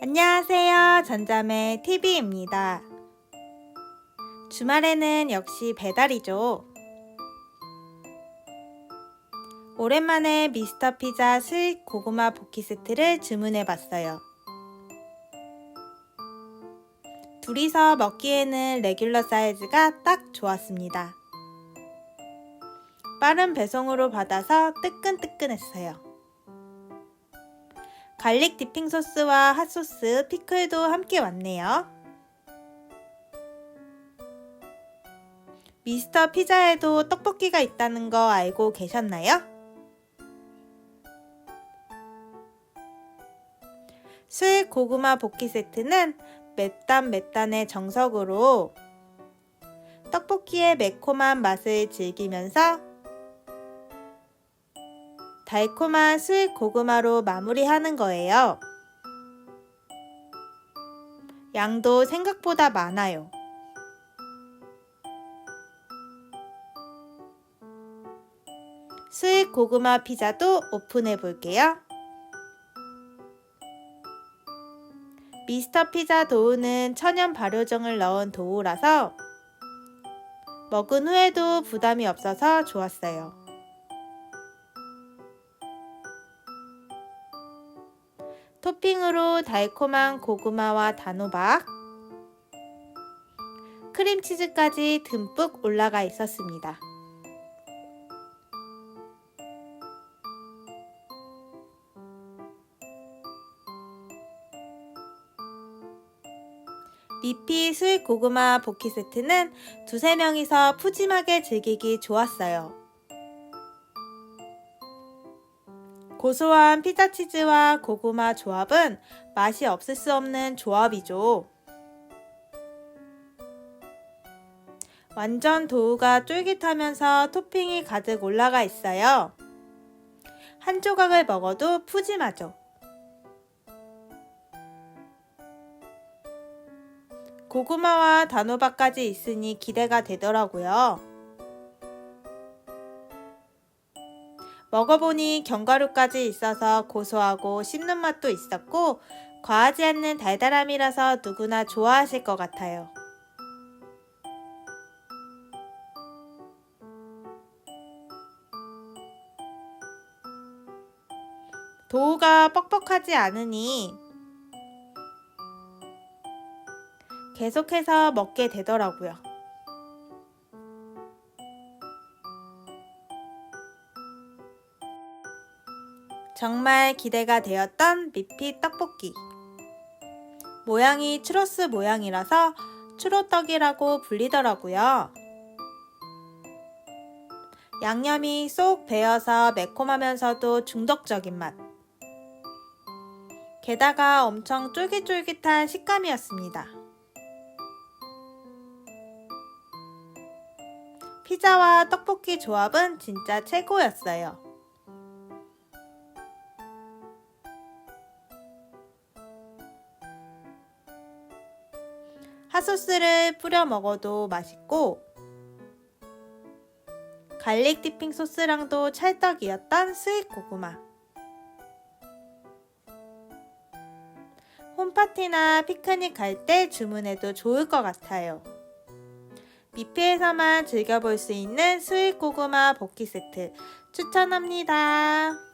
안녕하세요. 전자매 TV입니다. 주말에는 역시 배달이죠. 오랜만에 미스터 피자 스윗 고구마 볶기 세트를 주문해 봤어요. 둘이서 먹기에는 레귤러 사이즈가 딱 좋았습니다. 빠른 배송으로 받아서 뜨끈뜨끈했어요. 갈릭 디핑 소스와 핫소스, 피클도 함께 왔네요. 미스터 피자에도 떡볶이가 있다는 거 알고 계셨나요? 술 고구마 볶기 세트는 맵단 맵단의 정석으로 떡볶이의 매콤한 맛을 즐기면서 달콤한 스윗 고구마로 마무리하는 거예요. 양도 생각보다 많아요. 스윗 고구마 피자도 오픈해 볼게요. 미스터 피자 도우는 천연 발효정을 넣은 도우라서 먹은 후에도 부담이 없어서 좋았어요. 토핑으로 달콤한 고구마와 단호박, 크림치즈까지 듬뿍 올라가 있었습니다. 미피 스윗 고구마 볶기 세트는 두세 명이서 푸짐하게 즐기기 좋았어요. 고소한 피자 치즈와 고구마 조합은 맛이 없을 수 없는 조합이죠. 완전 도우가 쫄깃하면서 토핑이 가득 올라가 있어요. 한 조각을 먹어도 푸짐하죠. 고구마와 단호박까지 있으니 기대가 되더라고요. 먹어보니 견과류까지 있어서 고소하고 씹는 맛도 있었고 과하지 않는 달달함이라서 누구나 좋아하실 것 같아요. 도우가 뻑뻑하지 않으니 계속해서 먹게 되더라고요. 정말 기대가 되었던 미피 떡볶이. 모양이 추로스 모양이라서 추로떡이라고 불리더라고요. 양념이 쏙 배어서 매콤하면서도 중독적인 맛. 게다가 엄청 쫄깃쫄깃한 식감이었습니다. 피자와 떡볶이 조합은 진짜 최고였어요. 핫소스를 뿌려 먹어도 맛있고 갈릭 디핑 소스랑도 찰떡이었던 스윗 고구마. 홈파티나 피크닉 갈 때 주문해도 좋을 것 같아요. 미피에서만 즐겨볼 수 있는 스윗 고구마 볶기 세트 추천합니다.